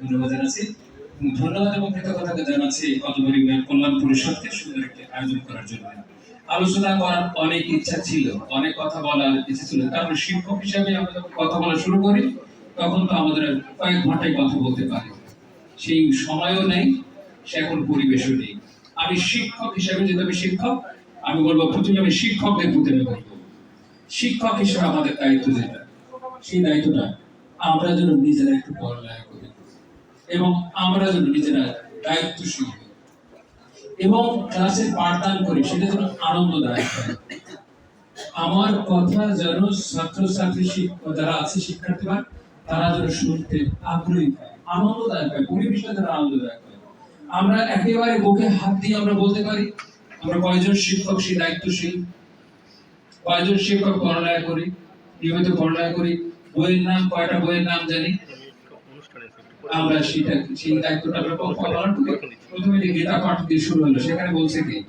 ধন্যবাদ এবং কৃতজ্ঞতা জানাচ্ছি কল্যাণ পরিষদকে সুন্দর একটি আয়োজন করার জন্য। আলোচনা করার অনেক ইচ্ছা ছিল, অনেক কথা বলার ইচ্ছা ছিল। কারণ শিক্ষক হিসাবে আমরা যখন কথা বলা শুরু করি, তখন তো আমাদের কয়েক ঘন্টায় কথা বলতে সেই সময়ও নেই, সে এখন পরিবেশও নেই। আমি শিক্ষক হিসাবে যেহেতু আমি শিক্ষক, আমি বলব প্রথমে আমি শিক্ষকদের প্রতি বলব শিক্ষক হিসেবে আমাদের দায়িত্ব যেটা, সেই দায়িত্বটা আমরা যেন নিজেরা একটু পড়ালেখা এবং আমরা যেন নিজেরা দায়িত্বশীল। এবং ক্লাসে পাঠদান করি, সেটা যেন আনন্দদায়ক আমার কথা যেন ছাত্রছাত্রী যারা আছে শিক্ষার্থীরা তারা যেন শুনতে আগ্রহী হয়, আনন্দদায়ক হয়, পরিবেশটা যেন আনন্দদায়ক হয়। আমরা একেবারে বুকে হাত দিয়ে আমরা বলতে পারি, আমরা কয়জন শিক্ষক সেই দায়িত্বশীল? কয়জন শিক্ষক পড়ালেখা করি? নিয়মিত পড়ালেখা করি? বইয়ের নাম, কয়টা বইয়ের নাম জানি? আমরা সেটা সেই দায়িত্বটা পালন করি প্রথমে যে গীতা পাঠ দিয়ে শুরু হলো, সেখানে বলছে কি?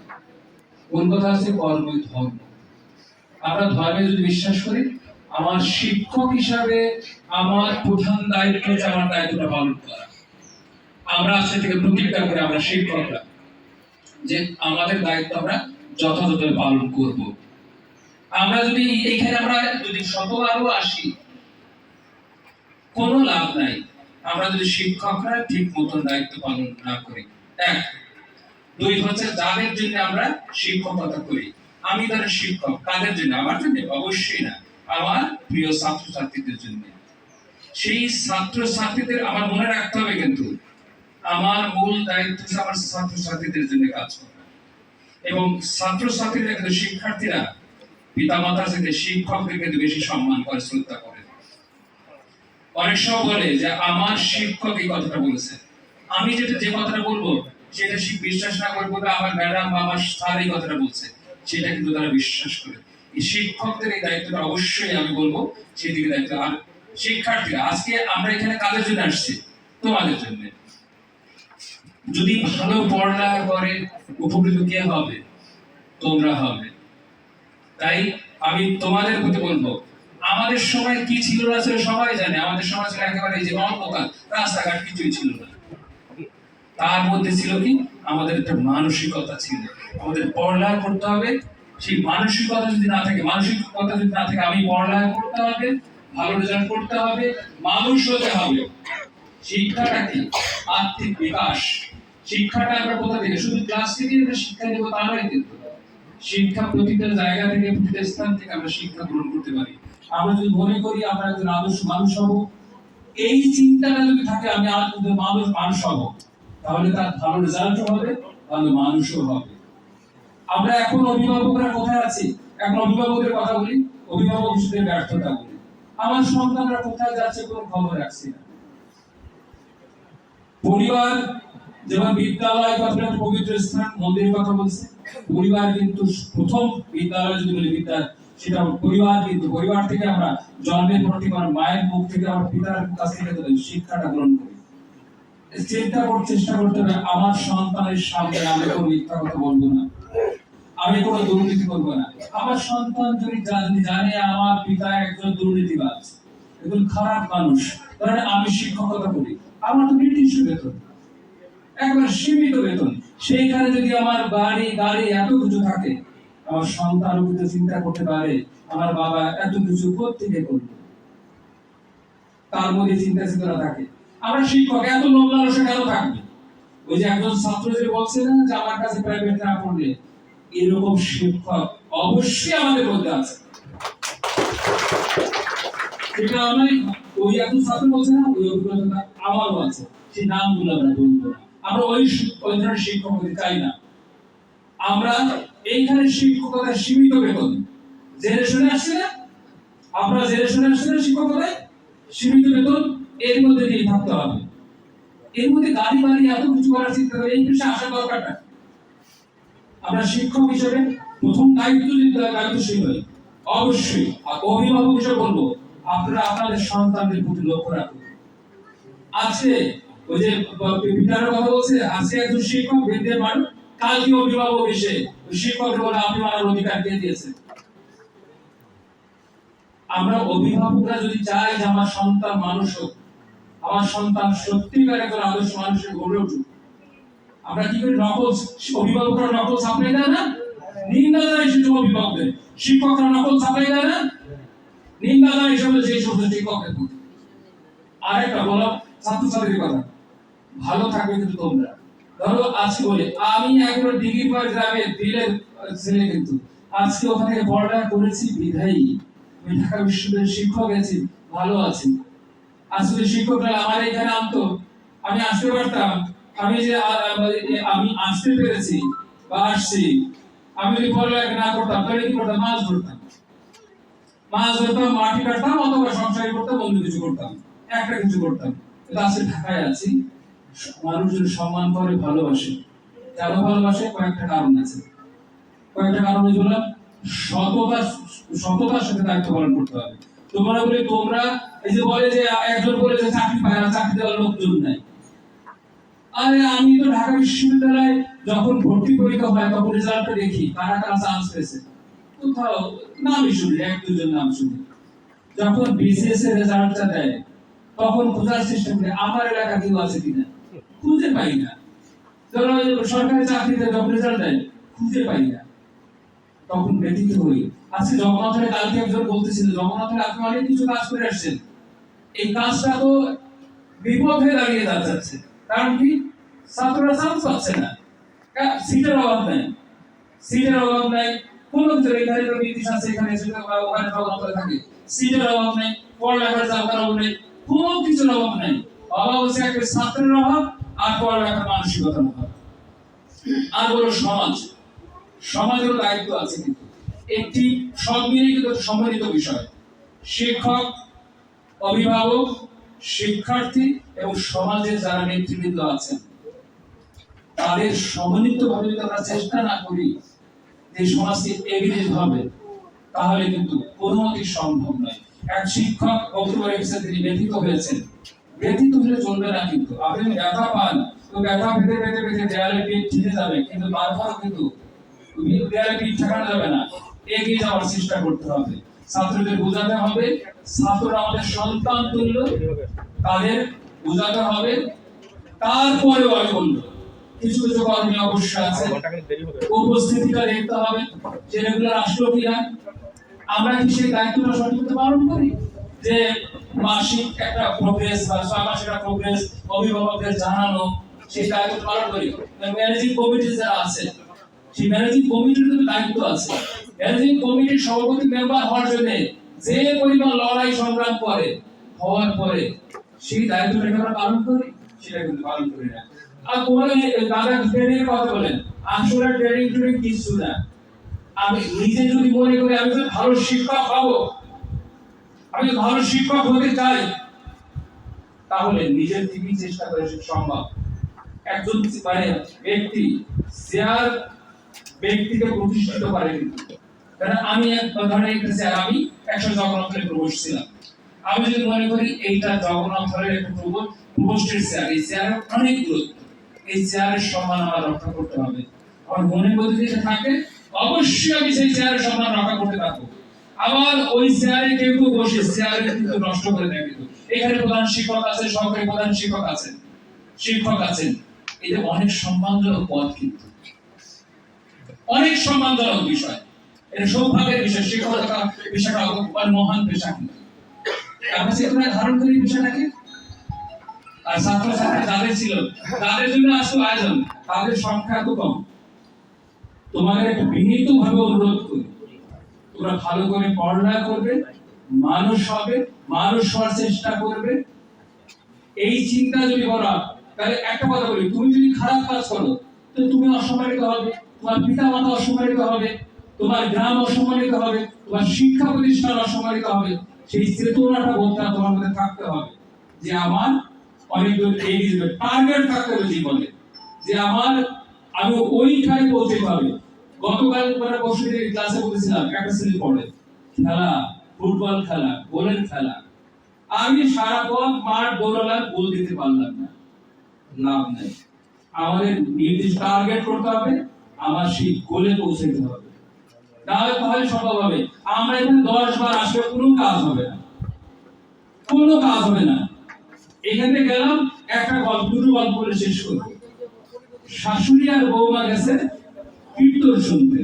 কোন কথা আছে? কর্মই ধর্ম। আমরা ধর্মে যদি বিশ্বাস করি, আমার শিক্ষক হিসাবে আমার প্রধান দায়িত্ব হচ্ছে আমার দায়িত্বটা পালন করা। আমরা আজকে থেকে প্রতিজ্ঞা করি আমরা শিক্ষকরা যে আমাদের দায়িত্ব আমরা যথাযথভাবে পালন করব। আমরা যদি এইখানে আমরা যদি শতবারও আসি, কোনো লাভ নাই। আমরা যদি শিক্ষকরা ঠিক মতন দায়িত্ব পালন না করি, এক। দুই হচ্ছে যাদের জন্য আমরা শিক্ষকতা করি। আমি তার শিক্ষক, কাদের জন্য? আমার জন্য? অবশ্যই না। আমার প্রিয় ছাত্রছাত্রীদের জন্য। সেই ছাত্রছাত্রীদের আমার মনে রাখতে হবে কিন্তু, আমার মূল দায়িত্ব আমার ছাত্রছাত্রীদের জন্য কাজ করা। এবং ছাত্রছাত্রীরা কিন্তু শিক্ষার্থীরা পিতামাতার সাথে শিক্ষকদের কিন্তু বেশি সম্মান করে, শ্রদ্ধা করে। অনেক সময় বলে যে, আমার শিক্ষক এই কথাটা বলেছে। আমি যেটা, যে কথাটা বলব, সেটা সে বিশ্বাস না করে বলবে, আমার ম্যাডাম বা আমার স্যার এই কথাটা বলছে। সেটা কিন্তু তারা বিশ্বাস করে। এই শিক্ষকদের এই দায়িত্বটা অবশ্যই আমি বলব, সেই দিকে দায়িত্ব। আর শিক্ষার্থীরা, আজকে আমরা এখানে কাদের জন্য আসছি? তোমাদের জন্য। যদি ভালো পড়ালেখা করে, উপকৃত কে হবে? তোমরা হবে। তাই আমি তোমাদের প্রতি বলব আমাদের সময় কি ছিল না ছিল সবাই জানে। আমাদের সময় ছিল একেবারে এই যে অন্ধকার, রাস্তাঘাট কিছুই ছিল না। তার মধ্যে ছিল কি? আমাদের একটা মানসিকতা ছিল। আমাদের পড়ালেখা করতে হবে। সেই মানসিকতা যদি না থাকে, মানসিকতা যদি না থাকে, আমি পড়ালেখা করতে হবে, ভালো রেজাল্ট করতে হবে, মানুষ হতে হবে। শিক্ষাটা কি? আর্থিক বিকাশ। শিক্ষাটা আমরা কোথা থেকে? শুধু ক্লাস থেকে আমরা শিক্ষা নেব, তা নয় কিন্তু। শিক্ষা প্রতিটা জায়গা থেকে, প্রতিটা স্থান থেকে আমরা শিক্ষা গ্রহণ করতে পারি। আমরা যদি মনে করি আমরা একজন আদর্শ মানুষ হব, এই চিন্তাটা যদি থাকে আমি মানুষ মানুষ হব, তাহলে তার ভালো রেজাল্টও হবে, ভালো মানুষও হবে। আমরা এখন অভিভাবকরা কোথায় আছি? এখন অভিভাবকের কথা বলি, অভিভাবক হিসেবে ব্যর্থতা বলি। আমার সন্তানরা কোথায় যাচ্ছে কোনো খবর রাখছি না। পরিবার, যেমন বিদ্যালয় কথা পবিত্র স্থান, মন্দিরের কথা বলছে, পরিবার কিন্তু প্রথম বিদ্যালয় যদি বলি বিদ্যা সেটা পরিবার কিন্তু পরিবার থেকে আমরা জন্মের পর থেকে আমার মায়ের মুখ থেকে, আমার পিতার কাছ থেকে শিক্ষাটা গ্রহণ করি। চিন্তা করতে চেষ্টা করতে হবে, আমার সন্তানের সামনে আমি কোনো মিথ্যা কথা বলব না। আমি কোনো দুর্নীতি করব না। আমার সন্তান যদি জানে আমার পিতা একজন দুর্নীতিবাজ, একজন খারাপ মানুষ, তাহলে আমি শিক্ষকতা করি। আমার তো নির্দিষ্ট বেতন। একবার সীমিত বেতন। সেইখানে যদি আমার বাড়ি, গাড়ি এত কিছু থাকে আমার সন্তান কিন্তু চিন্তা করতে পারে, আমার বাবা এত কিছু থেকে করবে? তার মধ্যে চিন্তা চেতনা থাকে। আমরা শিক্ষক, এত লোভ লালসা কেন থাকবে? ওই যে একজন ছাত্র যে বলছে না যে আমার কাছে প্রাইভেট না পড়লে, এরকম শিক্ষক অবশ্যই আমাদের মধ্যে আছে। এটা আমি ওই একজন ছাত্র বলছে না, ওই অভিজ্ঞতা আমারও আছে। সেই নামগুলো আমরা বলব আমরা ওই ওই ধরনের শিক্ষক চাই না। আমরা এইখানে শিক্ষকতার সীমিত বেতন। জেনে শুনে আসছে না আপনারা জেনে শুনে আসছে না শিক্ষকতায় সীমিত বেতন এর মধ্যে দিয়ে থাকতে হবে। এর মধ্যে গাড়ি বাড়ি এত কিছু করার চিন্তা করে, এই বিষয়ে আসা দরকার না আমরা শিক্ষক হিসেবে প্রথম দায়িত্ব যদি দায়িত্বশীল হই অবশ্যই অভিভাবক হিসেবে বলব, আপনারা আপনাদের সন্তানদের প্রতি লক্ষ্য রাখুন। আছে ওই যে পিতারের কথা বলছে আছে একজন শিক্ষক বেদের মান অভিভাবক এসে বলে অধিকার দিয়েছে? আমরা অভিভাবকরা যদি চাই যে আমার সন্তান মানুষ হোক, আমার সন্তান সত্যিকার একজন আদর্শ মানুষের গড়ে উঠুক, আমরা কি করি? নকল অভিভাবকরা নকল সাপ্লাই দেয় না? নিন্দা দেয় অভিভাবকদের। শিক্ষকরা নকল সাপ্লাই দেয় না? নিন্দা দেয় এসব সেই সমস্ত শিক্ষকের প্রতি আরেকটা বলো ছাত্রছাত্রীর কথা। ভালো থাকবে কিন্তু তোমরা। ধরো আজকে বলে, আমি একবার ডিগ্রি পার গ্রামে দিলের ছেলে কিন্তু। আজকে ওখানে পড়ালেখা করেছি, বিধায়ী। আমি ঢাকা বিশ্ববিদ্যালয়ের শিক্ষক আছি, ভালো আছি। আসলে শিক্ষকরা আমার এখানে আনতো, আমি আসতে পারতাম, আমি যে, আ- আমি আসতে পেরেছি বা আসছি, আমি যদি পড়ালেখা না করতাম, তাহলে কি করতাম? মাছ ধরতাম। মাছ ধরতাম, মাটি কাটতাম, অথবা সংসারী করতাম, অন্য কিছু করতাম, একটা কিছু করতাম। আজকে ঢাকায় আছি। মানুষজন সম্মান করে, ভালোবাসে। কেন ভালোবাসে? কয়েকটা কারণ আছে। কয়েকটা কারণ হচ্ছে সততা, সততার সাথে দায়িত্ব পালন করতে হবে। তোমরা বলে তোমরা, এই যে বলে যে একজন বলে যে চাকরি পায় না, চাকরি দেওয়ার লোকজন নাই। আরে আমি তো ঢাকা বিশ্ববিদ্যালয়ে যখন ভর্তি পরীক্ষা হয়, তখন রেজাল্টটা দেখি, কারা কারা চান্স পেয়েছে। কোথাও নামই শুনি, এক দুজন নাম শুনি। যখন বিসিএস এর রেজাল্টটা দেয়, তখন খোঁজার চেষ্টা করি আমার এলাকা কেউ আছে কিনা? খুঁজে পাই না। ধরো সরকারি চাকরিতে যখন রেজাল্ট দেয়, খুঁজে পাই না। তখন ব্যতীত হই। আজকে জগন্নাথের কালকে একজন বলতেছিল, জগন্নাথের আপনি অনেক কিছু কাজ করে আসছেন। এই কাজটা তো বিপথে দাঁড়িয়ে যাচ্ছে। কারণ কি? ছাত্ররা চান্স পাচ্ছে না। সিটের অভাব নাই। সিটের অভাব নাই। কোন কিছু এখানে তো ব্রিটিশ আছে, এখানে বা ওখানে জগন্নাথে থাকে। সিটের অভাব নাই, পড়ালেখার জায়গার অভাব নেই, কোনো কিছুর অভাব নাই। অভাব হচ্ছে একটা ছাত্রের অভাব আর অভাব আর বলো সমাজ। সমাজের দায়িত্ব আছে কিন্তু। একটি একটা সম্মিলিত বিষয়। শিক্ষক, অভিভাবক, শিক্ষার্থী এবং যারা নেতৃবৃন্দ আছেন, তাদের সমন্বিত ভাবে যদি আমরা চেষ্টা না করি যে সমাজকে এগিয়ে হবে, তাহলে কিন্তু কোনো সম্ভব নয়। এক শিক্ষক বক্তব্য তিনি ব্যথিত হয়েছেন। ব্যথিত হলে চলবে না কিন্তু। আপনি ব্যথা পান, তো ব্যথা পেতে পেতে পেতে দেয়ালে পিঠ ঠিকে যাবে, কিন্তু তারপরও কিন্তু দেয়ালে পিঠ ঠেকানো যাবে না। এগিয়ে যাওয়ার চেষ্টা করতে হবে। ছাত্রদের বোঝাতে হবে, ছাত্ররা আমাদের সন্তান তুল্য, তাদের বোঝাতে হবে, তারপরেও আমি কিছু কিছু কর্মী অবশ্যই আছে। উপস্থিতিটা দেখতে হবে, যে রেগুলার আসলো কিনা। আমরা কি সেই দায়িত্বটা সঠিকভাবে পালন করি? যে মাসিক একটা প্রোগ্রেস বা ছয় মাসের একটা প্রোগ্রেস অভিভাবকদের জানানো পালন করি। ম্যানেজিং কমিটি যারা আছে সেই ম্যানেজিং কমিটির কিন্তু দায়িত্ব আছে। ম্যানেজিং কমিটির সভাপতি মেম্বার হওয়ার জন্য যে পরিমাণ লড়াই সংগ্রাম করে, হওয়ার পরে সেই দায়িত্বটাকে আমরা পালন করি, সেটা কিন্তু পালন করি না। আর দাদা ট্রেনিং এর কথা বলেন, আসলে ট্রেনিং ট্রেনিং কিছু না। আমি নিজে যদি মনে করি আমি যদি ভালো শিক্ষক হব আমি ভালো শিক্ষক হতে চাই, তাহলে নিজের থেকেই চেষ্টা করে সম্ভব। একজন মানে ব্যক্তি চেয়ার ব্যক্তিকে প্রতিষ্ঠিত করে কিন্তু আমি ধরনের একটা আমি একশো জগন্নাথের প্রবেশ ছিলাম। আমি যদি মনে করি এইটা জগন্নাথ হলের একটা প্রবোষ্টের এই চেয়ারের অনেক গুরুত্ব। এই চেয়ারের সম্মান আমার রক্ষা করতে হবে। আমার মনের মধ্যে থাকে, অবশ্যই আমি সেই চেয়ারের সম্মান রক্ষা করতে পারব। আবার ওই চেয়ারে কেউ কেউ বসে চেয়ারে কিন্তু নষ্ট করে দেয় কিন্তু। এখানে প্রধান শিক্ষক আছে সহকারী প্রধান শিক্ষক আছেন শিক্ষক আছেন। এটা অনেক সম্মানজনক পদ কিন্তু। অনেক সম্মানজনক বিষয়। এটা সৌভাগ্যের বিষয়, শিক্ষকতা মহান পেশা কিন্তু। ধারণ করি বিষয়টাকে আর ছাত্র ছাত্রী যাদের ছিল। তাদের জন্য আসতো আয়োজন। তাদের সংখ্যা এত কম। তোমাদের একটা বিনীত ভাবে অনুরোধ করি। তোমরা ভালো করে পড়াশোনা করবে, মানুষ হবে, মানুষ হওয়ার চেষ্টা করবে। এই চিন্তা যদি করা, তাহলে একটা কথা বলি, তুমি যদি খারাপ কাজ করো, তো তুমি অসম্মানিত হবে, তোমার পিতা মাতা অসম্মানিত হবে, তোমার গ্রাম অসম্মানিত হবে, তোমার শিক্ষা প্রতিষ্ঠান অসম্মানিত হবে, সেই চেতনাটা বোধটা তোমার মধ্যে থাকতে হবে যে আমার অনেক এগিয়ে টার্গেট থাকতে হবে জীবনে যে আমার আমি ওইখানে পৌঁছতে হবে। গতকাল মানে বসে ক্লাসে বলেছিলাম, একটা শ্রেণি পড়ে। খেলা, ফুটবল খেলা, গোলের খেলা। আমি সারা পথ মাঠ দৌড়ালাম, গোল দিতে পারলাম না। লাভ নেই। আমাদের নির্দিষ্ট টার্গেট করতে হবে, আমার সেই গোলে পৌঁছাতে হবে। তাহলে তাহলে সম্ভব হবে। আমরা এখানে দশ বার আসলে কোনো কাজ হবে না। কোনো কাজ হবে না। এখানে গেলাম, একটা গল্প, দুটো গল্প বলে শেষ করব। শাশুড়ি আর বৌমা গেছে কীর্তন শুনতে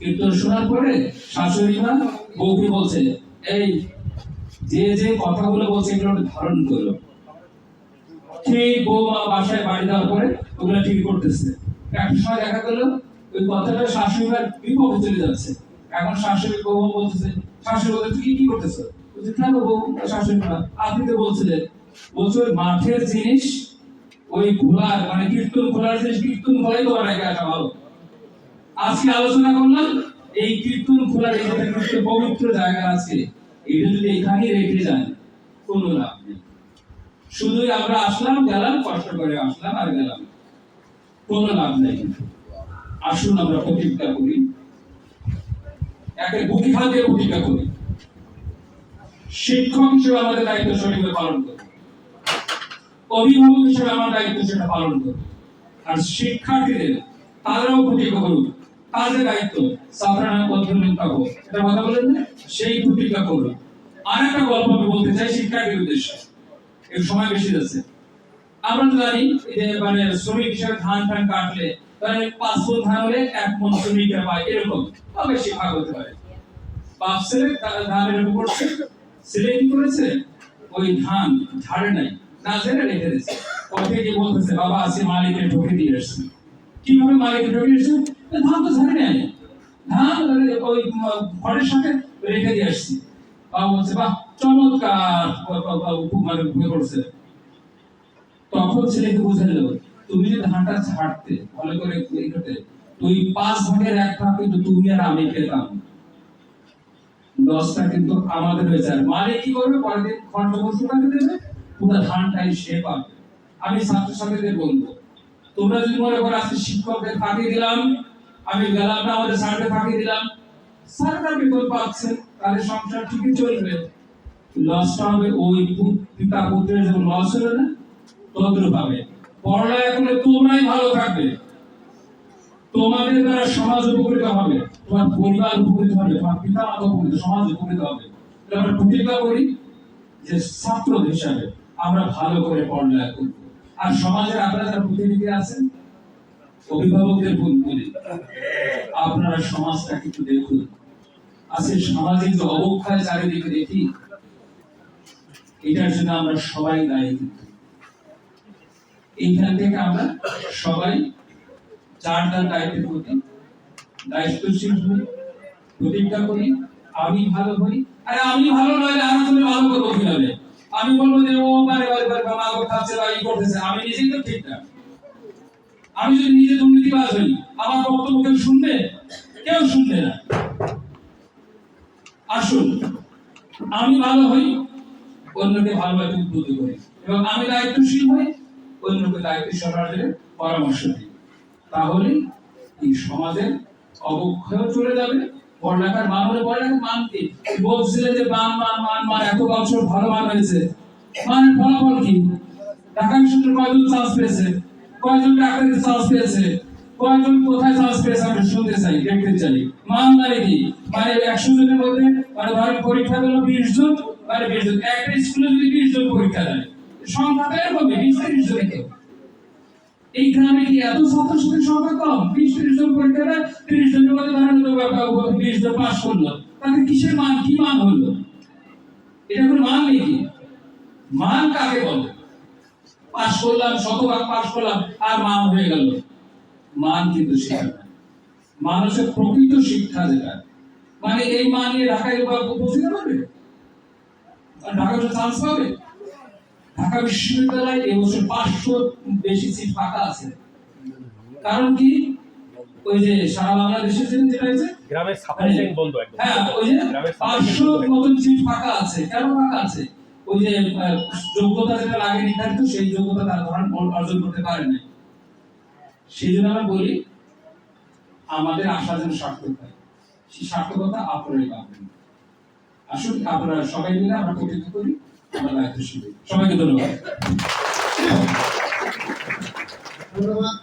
কীর্তন শোনার পরে শাশুড়ি মা বউকে বলছে, এই, যে যে কথাগুলো বলছে এগুলো ধারণ করো। ঠিক বৌমা বাসায় বাড়ি দেওয়ার পরে ওগুলো ঠিক করতেছে। একটা সময় দেখা গেল, ওই কথাটা শাশুড়ির বিপক্ষে চলে যাচ্ছে। এখন শাশুড়ি বৌমা বলতেছে, শাশুড়ি বলতে তুই কি করতেছো? কেন বউ শাশুড়ি মা, আপনি তো বলছিলেন। বলছো মাঠের জিনিস, ওই ঘোলার মানে কীর্তন ঘোলার জিনিস, কীর্তন খোলাই তোমার রেখে আসা ভালো। আজকে আলোচনা করলাম, এই কীর্তন খোলার এই পবিত্র জায়গা আছে। এটা যদি এখানে রেখে যান, কোনো লাভ নেই। শুধুই আমরা আসলাম, গেলাম, কষ্ট করে আসলাম আর গেলাম। কোনো লাভ নেই। আসুন আমরা প্রতিজ্ঞা করি। একে বুকি হাত প্রতিজ্ঞা করি। শিক্ষক হিসেবে আমাদের দায়িত্ব সঠিকভাবে পালন করি অভিভাবক হিসেবে আমার দায়িত্ব সেটা পালন করি আর শিক্ষার্থীদের, তারাও প্রতিজ্ঞা করুক। তাদের দায়িত্ব পাবো। এটা কথা বলেন না, সেই করুন আর একটা গল্প আমি বলতে চাই এর সময় বেশি যাচ্ছে। আমরা জানি যে মানে শ্রমিক ধান কাটলে মানে পাঁচ মন ধান হলে এক মন শ্রমিকরা পায়, এরকম। বা বেশি ভাগ হতে পারে। বাপ ছেলে ধান এরকম করছে ছেলে কি করেছে? ওই ধান ঝাড়ে নাই, না জেনে রেখে দিয়েছে। পথে গিয়ে বলতেছে, বাবা আছে মালিকের ঢুকে দিয়ে এসছে। কীভাবে মালিকের ঢুকে এসছে "এ ধান তো ঝাড়ে নাই ধান ওই ঘরের সাথে রেখে দিয়ে আসছি। বাবা বলছে, বাহ, চমৎকার! মানে ভুলে করছে তখন ছেলেকে বুঝে নিল তুমি যদি ধানটা ছাড়তে, ভালো করে করতে তুই পাঁচ ভাগের এক ভাগ কিন্তু তুমি আর আমি পেতাম দশটা কিন্তু আমাদের হয়েছে। আর মালিক কি করবে? পরের দিন খরচ বস্তু দেবে, পুরো ধানটাই সে পাবে। আমি ছাত্রছাত্রীদের বলব, তোমরা যদি মনে করো আজকে শিক্ষকদের ফাঁকি দিলাম, আমি গেলাম না, আমাদের স্যারকে ফাঁকি দিলাম স্যাররা বেতন পাচ্ছেন তাদের সংসার ঠিকই চলবে। লসটা হবে ওই পিতা পুত্রের যেমন লস হলো না, তদ্রুপ হবে। পড়ালেখা করলে তোমরাই ভালো থাকবে। তোমাদের দ্বারা সমাজ উপকৃত হবে। তোমার পরিবার উপকৃত হবে, তোমার পিতা মাতা উপকৃত, সমাজ উপকৃত হবে। আমরা প্রতিজ্ঞা করি যে ছাত্র হিসাবে আমরা ভালো করে পড়ালেখা করব। আর সমাজের আপনারা যারা প্রতিনিধি আছেন, অভিভাবকদের বলি আপনারা সমাজটা একটু দেখুন। আজকে সামাজিক যে অবক্ষয় চারিদিকে দেখি, এটার জন্য আমরা সবাই দায়ী এইখান থেকে আমরা সবাই যার যার দায়িত্বের প্রতি দায়িত্বশীল হই, প্রতিজ্ঞা করি, আমি ভালো হই। আরে আমি ভালো নইলে আর তুমি ভালো করব কীভাবে? আমি বলব যে, ও বারে বারে বারে বাবা আমাকে খাচ্ছে বা ই করতেছে, আমি নিজেই তো ঠিক না। আমি যদি নিজে দুর্নীতিবাজ হই, আমার বক্তব্য কেউ শুনবে? কেউ শুনবে না। আসুন, আমি ভালো হই, অন্যকে ভালোভাবে উদ্বুদ্ধ করি। এবং আমি দায়িত্বশীল হই, অন্যকে দায়িত্বশীল হওয়ার পরামর্শ দিই। তাহলে এই সমাজের অবক্ষয় চলে যাবে। পড়ালেখার মান হলে পড়ালেখার মান কি? বলছিলেন যে মান মান মান মান, এত বছর ভালো মান হয়েছে। মানের ফলাফল কি? ঢাকা বিশ্ববিদ্যালয়ে কয়জন চান্স পেয়েছে? কয়জন ডাক্তারের চান্স পেয়েছে? কয়জন কোথায় পেয়েছে আমরা শুনতে চাই, দেখতে চাই। মানে কি মানে একশো জনের মধ্যে মানে ধরেন পরীক্ষা দিল বিশ জন মানে বিশ জন। একটা স্কুলে যদি বিশ জন পরীক্ষা দেয়, সংখ্যা তো এরকম বিশ তিরিশ কেউ। এই গ্রামে কি এত ছাত্রছাত্রীর সংখ্যা কম? বিশ, ত্রিশ জন পরীক্ষা দেয়, তিরিশ জনের মধ্যে ধরেন বিশ জন পাস করল। কিসের মান, কি মান হলো? এটা কোনো মান নেই কি? মান কাকে বলে? পাস করলাম, শতভাগ পাস করলাম, আর মান হয়ে গেল। মান কিন্তু শিক্ষা। মানুষের প্রকৃত শিক্ষা যেটা মানে এই মান নিয়ে ঢাকায় পৌঁছে পারবে ঢাকা চান্স পাবে। ঢাকা বিশ্ববিদ্যালয় এবছর পাঁচশো বেশি সিট ফাঁকা আছে। কারণ কি? ওই যে সারা বাংলাদেশের জন্য যেটা হয়েছে? গ্রামের সাপ্লাই চেইন বন্ধ একদম। হ্যাঁ ওই যে পাঁচশো মতন সিট ফাঁকা আছে। কেন ফাঁকা আছে? ওই যে যোগ্যতা যেটা লাগে নির্ধারিত সেই যোগ্যতা তারা অর্জন করতে পারে না সেই জন্য আমরা বলি, আমাদের আশা যেন সার্থক হয়। সেই সার্থকতা আপনারাই পাবেন। আসুন, আপনারা সবাই মিলে আমরা প্রতিজ্ঞা করি, আমরা দায়িত্বশীল সবাইকে ধন্যবাদ। ধন্যবাদ।